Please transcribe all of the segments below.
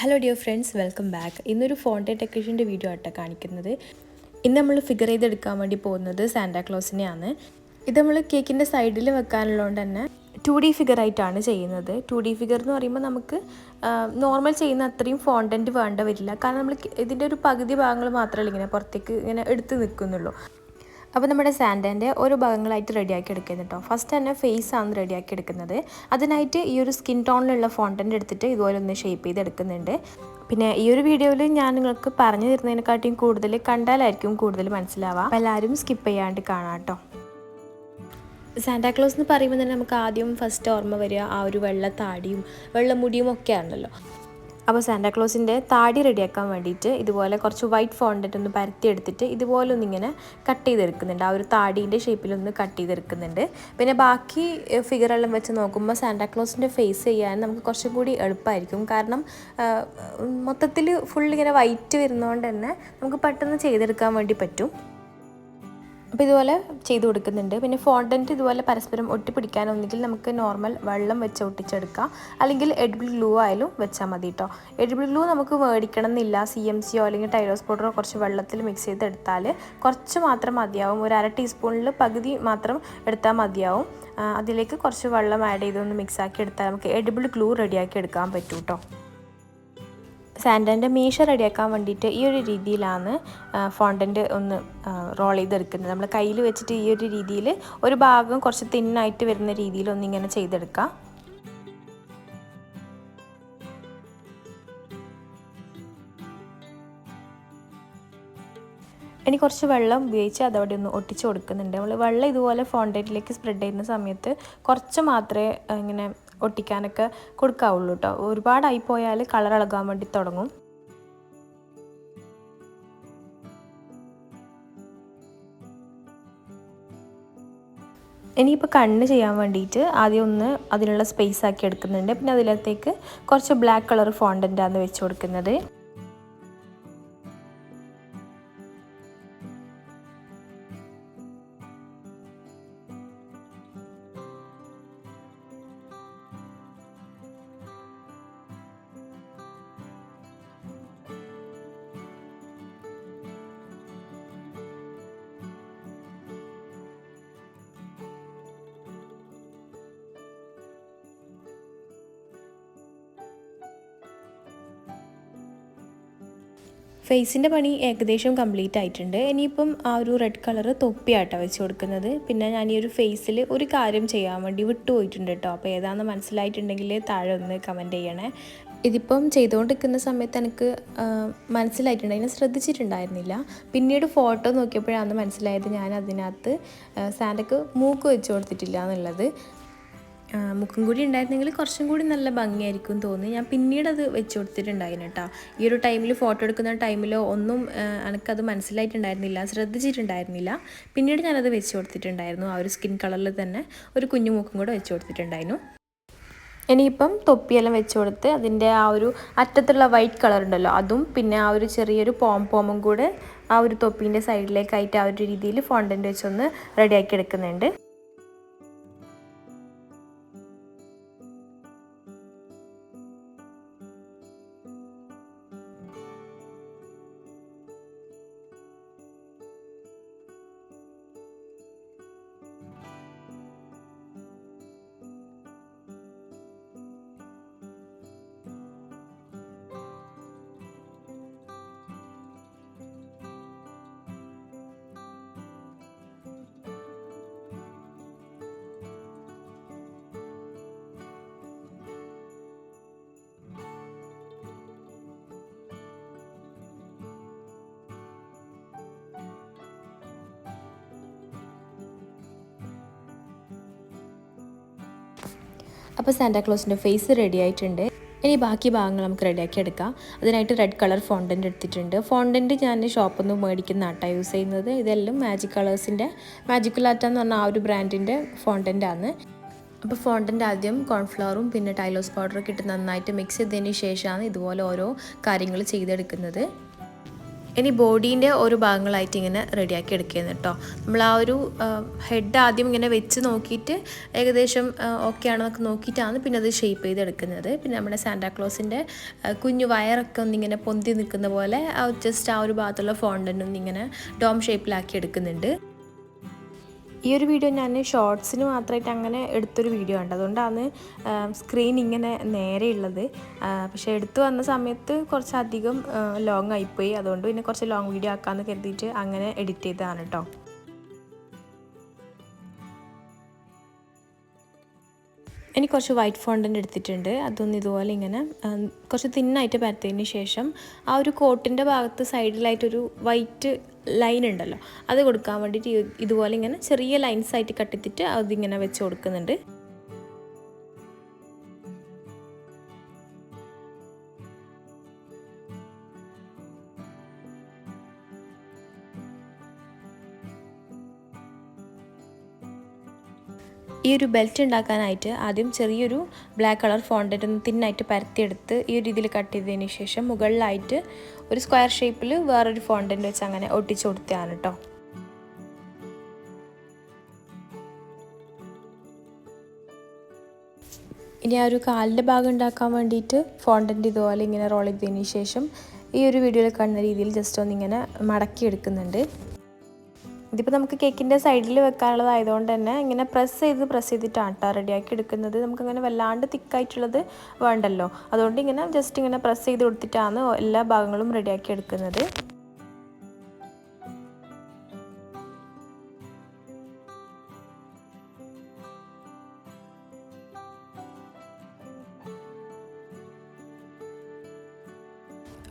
Hello dear friends welcome back ഇന്നൊരു ഫോണ്ടെ ടെക്നീഷ്യന്റെ വീഡിയോ ആട്ടോ കാണിക്കുന്നത്. ഇന്ന് നമ്മൾ ഫിഗർ ചെയ്തെടുക്കാൻ വേണ്ടി പോകുന്നത് സാന്റാക്ലോസിനെയാണ് ഇത് നമ്മൾ കേക്കിന്റെ സൈഡിൽ വെക്കാനുള്ളതുകൊണ്ട് തന്നെ ടു ഡി ഫിഗർ ആയിട്ടാണ് ചെയ്യുന്നത്. ടു ഡി ഫിഗർ എന്ന് പറയുമ്പോൾ നമുക്ക് നോർമൽ ചെയ്യുന്ന അത്രയും ഫോണ്ടന്റ് വേണ്ട വരില്ല. കാരണം നമ്മൾ ഇതിന്റെ ഒരു പകുതി ഭാഗങ്ങൾ മാത്രമല്ല ഇങ്ങനെ പുറത്തേക്ക് ഇങ്ങനെ എടുത്ത് നിൽക്കുന്നുള്ളൂ. അപ്പോൾ നമ്മുടെ സാൻഡേന്റെ ഓരോ ഭാഗങ്ങളായിട്ട് റെഡിയാക്കി എടുക്കുന്നത് കേട്ടോ. ഫസ്റ്റ് തന്നെ ഫേസ് ആണ് റെഡിയാക്കി എടുക്കുന്നത്. അതിനായിട്ട് ഈ ഒരു സ്കിൻ ടോണിലുള്ള ഫോണ്ടന്റ് എടുത്തിട്ട് ഇതുപോലെ ഒന്ന് ഷേപ്പ് ചെയ്ത് എടുക്കുന്നുണ്ട്. പിന്നെ ഈ ഒരു വീഡിയോയിൽ ഞാൻ നിങ്ങൾക്ക് പറഞ്ഞു തരുന്നതിനെക്കാട്ടിയും കൂടുതൽ കണ്ടാലായിരിക്കും കൂടുതൽ മനസ്സിലാവുക. അപ്പോൾ എല്ലാവരും സ്കിപ്പ് ചെയ്യാണ്ട് കാണാം കേട്ടോ. സാന്റാക്ലോസ് എന്ന് പറയുമ്പോൾ തന്നെ നമുക്ക് ആദ്യം ഫസ്റ്റ് ഓർമ്മ വരിക ആ ഒരു വെള്ള താടിയും വെള്ള മുടിയും ഒക്കെ ആണല്ലോ അപ്പോൾ സാന്റാക്ലോസിന്റെ താടി റെഡിയാക്കാൻ വേണ്ടിയിട്ട് ഇതുപോലെ കുറച്ച് വൈറ്റ് ഫോണ്ടന്റ് ഒന്ന് പരത്തി എടുത്തിട്ട് ഇതുപോലെ ഒന്നിങ്ങനെ കട്ട് ചെയ്തെടുക്കുന്നുണ്ട്. ആ ഒരു താടീന്റെ ഷേപ്പിലൊന്ന് കട്ട് ചെയ്തെടുക്കുന്നുണ്ട്. പിന്നെ ബാക്കി ഫിഗറെല്ലാം വെച്ച് നോക്കുമ്പോൾ സാന്റാക്ലോസിന്റെ ഫേസ് ചെയ്യാൻ നമുക്ക് കുറച്ചും കൂടി എളുപ്പമായിരിക്കും. കാരണം മൊത്തത്തിൽ ഫുൾ ഇങ്ങനെ വൈറ്റ് വരുന്നതുകൊണ്ട് തന്നെ നമുക്ക് പെട്ടെന്ന് ചെയ്തെടുക്കാൻ വേണ്ടി പറ്റും. അപ്പോൾ ഇതുപോലെ ചെയ്ത് കൊടുക്കുന്നുണ്ട്. പിന്നെ ഫോണ്ടന്റ് ഇതുപോലെ പരസ്പരം ഒട്ടിപ്പിടിക്കാൻ ഒന്നുകിൽ നമുക്ക് നോർമൽ വെള്ളം വെച്ച് ഒട്ടിച്ചെടുക്കാം. അല്ലെങ്കിൽ എഡിബിൾ ഗ്ലൂ ആയാലും വെച്ചാൽ മതി കേട്ടോ എഡിബിൾ ഗ്ലൂ നമുക്ക് മേടിക്കണം എന്നില്ല. സി എം സിയോ അല്ലെങ്കിൽ ടൈലോസ് പൗഡറോ കുറച്ച് വെള്ളത്തിൽ മിക്സ് ചെയ്തെടുത്താൽ കുറച്ച് മാത്രം മതിയാവും. ഒരു അര ടീസ്പൂണിൽ പകുതി മാത്രം എടുത്താൽ മതിയാവും. അതിലേക്ക് കുറച്ച് വെള്ളം ആഡ് ചെയ്തൊന്ന് മിക്സ് ആക്കി എടുത്താൽ നമുക്ക് എഡിബിൾ ഗ്ലൂ റെഡിയാക്കി എടുക്കാൻ പറ്റും കേട്ടോ സാൻഡന്റെ മീശ റെഡിയാക്കാൻ വേണ്ടിയിട്ട് ഈ ഒരു രീതിയിലാണ് ഫോണ്ടന്റ് ഒന്ന് റോൾ ചെയ്തെടുക്കുന്നത്. നമ്മൾ കയ്യിൽ വെച്ചിട്ട് ഈ ഒരു രീതിയിൽ ഒരു ഭാഗം കുറച്ച് തിന്നായിട്ട് വരുന്ന രീതിയിൽ ഒന്നിങ്ങനെ ചെയ്തെടുക്കാം. ഇനി കുറച്ച് വെള്ളം ഉപയോഗിച്ച് അതവിടെ ഒന്ന് ഒട്ടിച്ച് കൊടുക്കുന്നുണ്ട്. നമ്മൾ വെള്ളം ഇതുപോലെ ഫോണ്ടന്റിലേക്ക് സ്പ്രെഡ് ചെയ്യുന്ന സമയത്ത് കുറച്ച് മാത്രമേ ഇങ്ങനെ ഒട്ടിക്കാനൊക്കെ കൊടുക്കാവുള്ളൂ കേട്ടോ ഒരുപാടായി പോയാൽ കളർ ഇളകാൻ വേണ്ടി തുടങ്ങും. ഇനിയിപ്പോൾ കണ്ണ് ചെയ്യാൻ വേണ്ടിയിട്ട് ആദ്യം ഒന്ന് അതിനുള്ള സ്പേസ് ആക്കി എടുക്കുന്നുണ്ട്. പിന്നെ അതിലത്തേക്ക് കുറച്ച് ബ്ലാക്ക് കളർ ഫോണ്ടന്റാണ് വെച്ച് കൊടുക്കുന്നത്. ഫേസിന്റെ പണി ഏകദേശം കംപ്ലീറ്റ് ആയിട്ടുണ്ട്. ഇനിയിപ്പം ആ ഒരു റെഡ് കളർ തൊപ്പിയാട്ടോ വെച്ച് കൊടുക്കുന്നത്. പിന്നെ ഞാൻ ഈ ഒരു ഫേസിൽ ഒരു കാര്യം ചെയ്യാൻ വേണ്ടി വിട്ടുപോയിട്ടുണ്ട് കേട്ടോ അപ്പോൾ ഏതാണെന്ന് മനസ്സിലായിട്ടുണ്ടെങ്കിൽ താഴെ ഒന്ന് കമന്റ് ചെയ്യണേ. ഇതിപ്പം ചെയ്തുകൊണ്ടിരിക്കുന്ന സമയത്ത് എനിക്ക് മനസ്സിലായിട്ടുണ്ട്. അതിനെ ശ്രദ്ധിച്ചിട്ടുണ്ടായിരുന്നില്ല. പിന്നീട് ഫോട്ടോ നോക്കിയപ്പോഴാണ് മനസ്സിലായത് ഞാൻ അതിനകത്ത് സാൻഡക്ക് മൂക്ക് വെച്ച് കൊടുത്തിട്ടില്ല എന്നുള്ളത്. മുഖം കൂടി ഉണ്ടായിരുന്നെങ്കിൽ കുറച്ചും കൂടി നല്ല ഭംഗിയായിരിക്കും എന്ന് തോന്നി ഞാൻ പിന്നീട് അത് വെച്ച് കൊടുത്തിട്ടുണ്ടായിരുന്നു കേട്ടോ. ഈ ഒരു ടൈമിൽ ഫോട്ടോ എടുക്കുന്ന ടൈമിലോ ഒന്നും എനിക്കത് മനസ്സിലായിട്ടുണ്ടായിരുന്നില്ല ശ്രദ്ധിച്ചിട്ടുണ്ടായിരുന്നില്ല. പിന്നീട് ഞാനത് വെച്ച് കൊടുത്തിട്ടുണ്ടായിരുന്നു. ആ ഒരു സ്കിൻ കളറിൽ തന്നെ ഒരു കുഞ്ഞു മൂക്കും കൂടെ വെച്ച് കൊടുത്തിട്ടുണ്ടായിരുന്നു. ഇനിയിപ്പം തൊപ്പിയെല്ലാം വെച്ച് കൊടുത്ത് അതിന്റെ ആ ഒരു അറ്റത്തുള്ള വൈറ്റ് കളർ ഉണ്ടല്ലോ അതും പിന്നെ ആ ഒരു ചെറിയൊരു പോം പോമും കൂടെ ആ ഒരു തൊപ്പീന്റെ സൈഡിലേക്കായിട്ട് ആ ഒരു രീതിയിൽ ഫോണ്ടന്റ് വെച്ചൊന്ന് റെഡിയാക്കി എടുക്കുന്നുണ്ട്. അപ്പോൾ സാന്റാക്ലോസിന്റെ ഫേസ് റെഡി ആയിട്ടുണ്ട്. ഇനി ബാക്കി ഭാഗങ്ങൾ നമുക്ക് റെഡിയാക്കി എടുക്കാം. അതിനായിട്ട് റെഡ് കളർ ഫോണ്ടന്റ് എടുത്തിട്ടുണ്ട്. ഫോണ്ടന്റ് ഞാൻ ഷോപ്പിൽ നിന്ന് മേടിക്കുന്ന ആട്ടാണ് യൂസ് ചെയ്യുന്നത്. ഇതെല്ലാം മാജിക് കളേഴ്സിന്റെ മാജിക്കുലാറ്റ എന്ന് പറഞ്ഞ ആ ഒരു ബ്രാൻഡിന്റെ ഫോണ്ടന്റാണ് അപ്പോൾ ഫോണ്ടന്റ് ആദ്യം കോൺഫ്ലവറും പിന്നെ ടൈലോസ് പൗഡറൊക്കെ ഇട്ട് നന്നായിട്ട് മിക്സ് ചെയ്തതിന് ശേഷമാണ് ഇതുപോലെ ഓരോ കാര്യങ്ങൾ ചെയ്തെടുക്കുന്നത്. ഇനി ബോഡീന്റെ ഓരോ ഭാഗങ്ങളായിട്ട് ഇങ്ങനെ റെഡിയാക്കി എടുക്കുകയെന്ന് കേട്ടോ. നമ്മൾ ആ ഒരു ഹെഡ് ആദ്യം ഇങ്ങനെ വെച്ച് നോക്കിയിട്ട് ഏകദേശം ഓക്കെ ആണെന്നൊക്കെ നോക്കിയിട്ടാണ് പിന്നെ അത് ഷേപ്പ് ചെയ്തെടുക്കുന്നത് പിന്നെ നമ്മുടെ സാന്റാക്ലോസിന്റെ കുഞ്ഞു വയറൊക്കെ ഒന്നിങ്ങനെ പൊന്തി നിൽക്കുന്ന പോലെ ജസ്റ്റ് ആ ഒരു ഭാഗത്തുള്ള ഫോണ്ടൻ ഒന്നിങ്ങനെ ഡോം ഷേപ്പിലാക്കി എടുക്കുന്നുണ്ട്. ഈ ഒരു വീഡിയോ ഞാൻ ഷോർട്സിന് മാത്രമായിട്ട് അങ്ങനെ എടുത്തൊരു വീഡിയോ ഉണ്ട് അതുകൊണ്ടാണ് സ്ക്രീൻ ഇങ്ങനെ നേരെയുള്ളത് പക്ഷേ എടുത്തു വന്ന സമയത്ത് കുറച്ചധികം ലോങ് ആയിപ്പോയി. അതുകൊണ്ട് പിന്നെ കുറച്ച് ലോങ് വീഡിയോ ആക്കാമെന്ന് കരുതിയിട്ട് അങ്ങനെ എഡിറ്റ് ചെയ്തതാണ് കേട്ടോ ഇനി കുറച്ച് വൈറ്റ് ഫോണ്ടന്റ് എടുത്തിട്ടുണ്ട്. അതൊന്ന് ഇതുപോലെ ഇങ്ങനെ കുറച്ച് തിന്നായിട്ട് പരത്തിയതിന് ശേഷം ആ ഒരു കോട്ടിന്റെ ഭാഗത്ത് സൈഡിലായിട്ടൊരു വൈറ്റ് ലൈൻ ഉണ്ടല്ലോ അത് കൊടുക്കാൻ വേണ്ടിയിട്ട് ഇതുപോലെ ഇങ്ങനെ ചെറിയ ലൈൻസ് ആയിട്ട് കട്ടിത്തിട്ട് അതിങ്ങനെ വെച്ച് കൊടുക്കുന്നുണ്ട്. ഈ ഒരു ബെൽറ്റ് ഉണ്ടാക്കാനായിട്ട് ആദ്യം ചെറിയൊരു ബ്ലാക്ക് കളർ ഫോണ്ടന്റ് ഒന്ന് തിന്നായിട്ട് പരത്തിയെടുത്ത് ഈ ഒരു രീതിയിൽ കട്ട് ചെയ്തതിന് ശേഷം മുകളിലായിട്ട് ഒരു സ്ക്വയർ ഷേപ്പിൽ വേറൊരു ഫോണ്ടന്റ് വെച്ച് അങ്ങനെ ഒട്ടിച്ചു കൊടുത്തതാണ് കേട്ടോ ഇനി ആ ഒരു കാലിന്റെ ഭാഗം ഉണ്ടാക്കാൻ വേണ്ടിയിട്ട് ഫോണ്ടന്റ് ഇതുപോലെ ഇങ്ങനെ റോൾ ചെയ്തതിന് ശേഷം ഈ ഒരു വീഡിയോയിൽ കാണുന്ന രീതിയിൽ ജസ്റ്റ് ഒന്ന് ഇങ്ങനെ മടക്കി എടുക്കുന്നുണ്ട് ഇതിപ്പോൾ നമുക്ക് കേക്കിന്റെ സൈഡിൽ വെക്കാനുള്ളതായതുകൊണ്ട് തന്നെ ഇങ്ങനെ പ്രസ് ചെയ്ത് പ്രസ് ചെയ്തിട്ടാണ് കേട്ടോ റെഡിയാക്കി എടുക്കുന്നത്. നമുക്കങ്ങനെ വല്ലാണ്ട് തിക്കായിട്ടുള്ളത് വേണ്ടല്ലോ. അതുകൊണ്ട് ഇങ്ങനെ ജസ്റ്റ് ഇങ്ങനെ പ്രസ് ചെയ്ത് കൊടുത്തിട്ടാണ് എല്ലാ ഭാഗങ്ങളും റെഡിയാക്കി എടുക്കുന്നത്.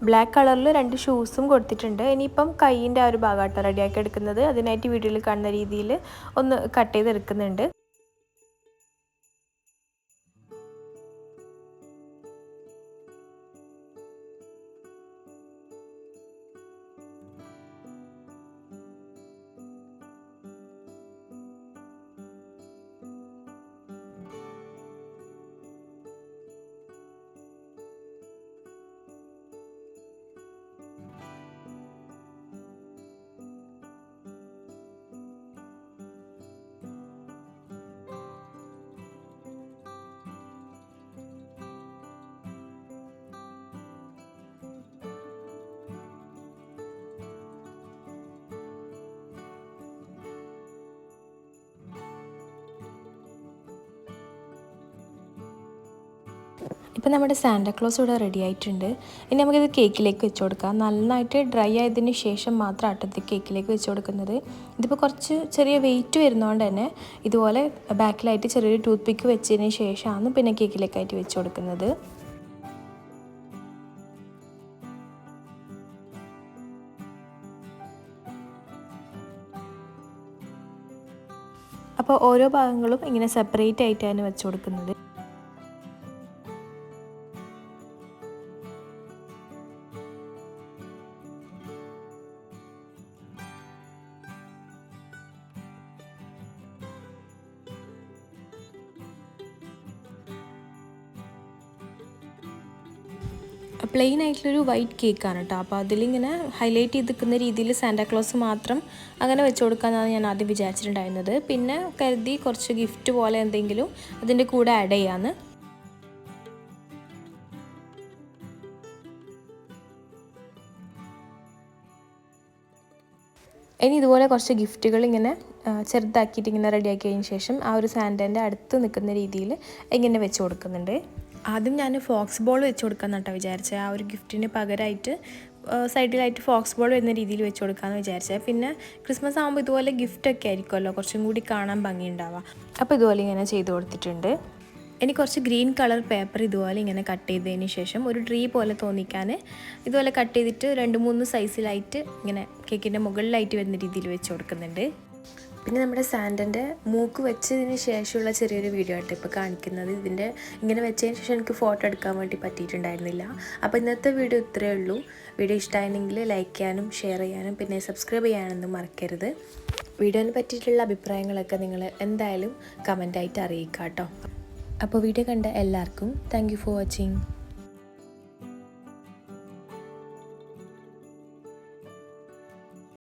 ബ്ലാക്ക് കളറിൽ രണ്ട് ഷൂസും കൊടുത്തിട്ടുണ്ട്. ഇനിയിപ്പം കൈയിന്റെ ആ ഒരു ഭാഗമാട്ടോ റെഡിയാക്കി എടുക്കുന്നത്. അതിനായിട്ട് വീഡിയോയിൽ കാണുന്ന രീതിയിൽ ഒന്ന് കട്ട് ചെയ്തെടുക്കുന്നുണ്ട്. ഇപ്പം നമ്മുടെ സാന്റാക്ലോസ് ഇവിടെ റെഡി ആയിട്ടുണ്ട്. ഇനി നമുക്കിത് കേക്കിലേക്ക് വെച്ച് കൊടുക്കാം. നന്നായിട്ട് ഡ്രൈ ആയതിന് ശേഷം മാത്രം ആട്ടത്തിൽ കേക്കിലേക്ക് വെച്ച് കൊടുക്കുന്നത്. ഇതിപ്പോൾ കുറച്ച് ചെറിയ വെയിറ്റ് വരുന്നതുകൊണ്ട് തന്നെ ഇതുപോലെ ബാക്കിലായിട്ട് ചെറിയൊരു ടൂത്ത് പിക്ക് വെച്ചതിന് ശേഷമാണ് പിന്നെ കേക്കിലേക്കായിട്ട് വെച്ച് കൊടുക്കുന്നത്. അപ്പോൾ ഓരോ ഭാഗങ്ങളും ഇങ്ങനെ സെപ്പറേറ്റ് ആയിട്ടാണ് വെച്ച് കൊടുക്കുന്നത്. പ്ലെയിൻ ആയിട്ടുള്ളൊരു വൈറ്റ് കേക്കാണ് കേട്ടോ അപ്പോൾ അതിലിങ്ങനെ ഹൈലൈറ്റ് ചെയ്ത് നിൽക്കുന്ന രീതിയിൽ സാന്റാക്ലോസ് മാത്രം അങ്ങനെ വെച്ച് കൊടുക്കാമെന്നാണ് ഞാൻ ആദ്യം വിചാരിച്ചിട്ടുണ്ടായിരുന്നത്. പിന്നെ കരുതി കുറച്ച് ഗിഫ്റ്റ് പോലെ എന്തെങ്കിലും അതിന്റെ കൂടെ ആഡ് ചെയ്യാമെന്ന് ഇനി ഇതുപോലെ കുറച്ച് ഗിഫ്റ്റുകൾ ഇങ്ങനെ ചെറുതാക്കിയിട്ട് ഇങ്ങനെ റെഡിയാക്കിയതിന് ശേഷം ആ ഒരു സാൻഡന്റെ അടുത്ത് നിൽക്കുന്ന രീതിയിൽ ഇങ്ങനെ വെച്ച് കൊടുക്കുന്നുണ്ട് ആദ്യം ഞാൻ ഫോക്സ് ബോൾ വെച്ച് കൊടുക്കാമെന്ന് കേട്ടോ വിചാരിച്ചത് ആ ഒരു ഗിഫ്റ്റിന് പകരമായിട്ട് സൈഡിലായിട്ട് ഫോക്സ് ബോൾ വരുന്ന രീതിയിൽ വെച്ച് കൊടുക്കാമെന്ന് വിചാരിച്ചത് പിന്നെ ക്രിസ്മസ് ആകുമ്പോൾ ഇതുപോലെ ഗിഫ്റ്റൊക്കെ ആയിരിക്കുമല്ലോ കുറച്ചും കൂടി കാണാൻ ഭംഗിയുണ്ടാവുക. അപ്പോൾ ഇതുപോലെ ഇങ്ങനെ ചെയ്ത് കൊടുത്തിട്ടുണ്ട്. ഇനി കുറച്ച് ഗ്രീൻ കളർ പേപ്പർ ഇതുപോലെ ഇങ്ങനെ കട്ട് ചെയ്തതിന് ശേഷം ഒരു ട്രീ പോലെ തോന്നിക്കാൻ ഇതുപോലെ കട്ട് ചെയ്തിട്ട് രണ്ട് മൂന്ന് സൈസിലായിട്ട് ഇങ്ങനെ കേക്കിന്റെ മുകളിലായിട്ട് വരുന്ന രീതിയിൽ വെച്ച് കൊടുക്കുന്നുണ്ട്. പിന്നെ നമ്മുടെ സാൻഡന്റെ മൂക്ക് വെച്ചതിന് ശേഷമുള്ള ചെറിയൊരു വീഡിയോ ആയിട്ട് ഇപ്പോൾ കാണിക്കുന്നത്. ഇതിന്റെ ഇങ്ങനെ വെച്ചതിന് ശേഷം എനിക്ക് ഫോട്ടോ എടുക്കാൻ വേണ്ടി പറ്റിയിട്ടുണ്ടായിരുന്നില്ല. അപ്പോൾ ഇന്നത്തെ വീഡിയോ ഇത്രയേ ഉള്ളൂ. വീഡിയോ ഇഷ്ടമായിരുന്നെങ്കിൽ ലൈക്ക് ചെയ്യാനും ഷെയർ ചെയ്യാനും പിന്നെ സബ്സ്ക്രൈബ് ചെയ്യാനൊന്നും മറക്കരുത്. വീഡിയോനെ പറ്റിയിട്ടുള്ള അഭിപ്രായങ്ങളൊക്കെ നിങ്ങൾ എന്തായാലും കമന്റായിട്ട് അറിയിക്കാം കേട്ടോ അപ്പോൾ വീഡിയോ കണ്ട എല്ലാവർക്കും താങ്ക് ഫോർ വാച്ചിങ്